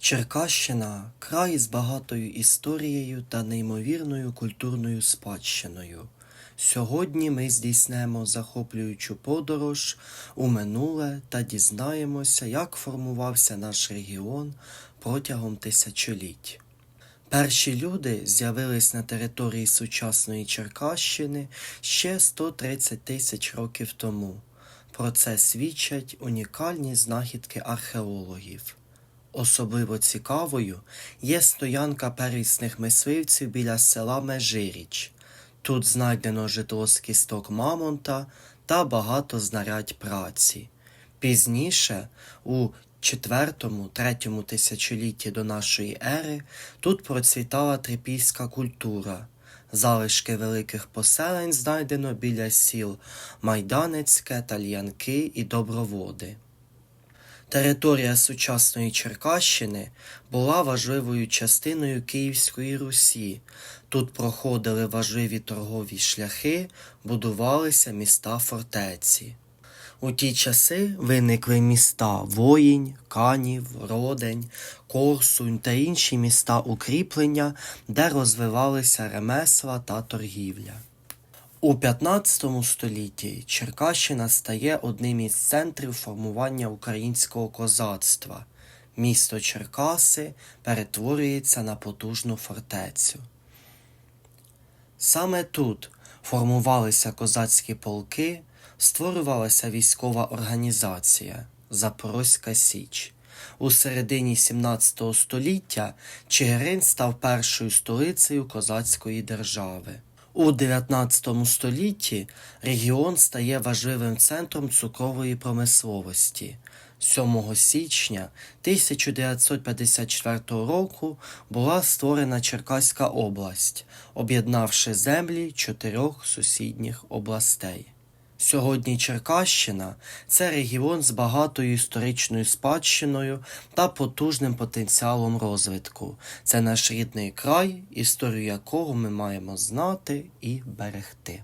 Черкащина край з багатою історією та неймовірною культурною спадщиною. Сьогодні ми здійснемо захоплюючу подорож у минуле та дізнаємося, як формувався наш регіон протягом тисячоліть. Перші люди з'явились на території сучасної Черкащини ще 130 тисяч років тому. Про це свідчать унікальні знахідки археологів. Особливо цікавою є стоянка первісних мисливців біля села Межиріч. Тут знайдено житло з кісток Мамонта та багато знарядь праці. Пізніше, у 4-3 тисячолітті до нашої ери, тут процвітала трипільська культура. Залишки великих поселень знайдено біля сіл Майданецьке, Тальянки і Доброводи. Територія сучасної Черкащини була важливою частиною Київської Русі. Тут проходили важливі торгові шляхи, будувалися міста фортеці. У ті часи виникли міста Воїнь, Канів, Родень, Корсунь та інші міста укріплення, де розвивалися ремесла та торгівля. У 15 столітті Черкащина стає одним із центрів формування українського козацтва. Місто Черкаси перетворюється на потужну фортецю. Саме тут формувалися козацькі полки, створювалася військова організація Запорозька Січ. У середині 17 століття Чигирин став першою столицею козацької держави. У 19 столітті регіон стає важливим центром цукрової промисловості. 7 січня 1954 року була створена Черкаська область, об'єднавши землі чотирьох сусідніх областей. Сьогодні Черкащина це регіон з багатою історичною спадщиною та потужним потенціалом розвитку. Це наш рідний край, історію якого ми маємо знати і берегти.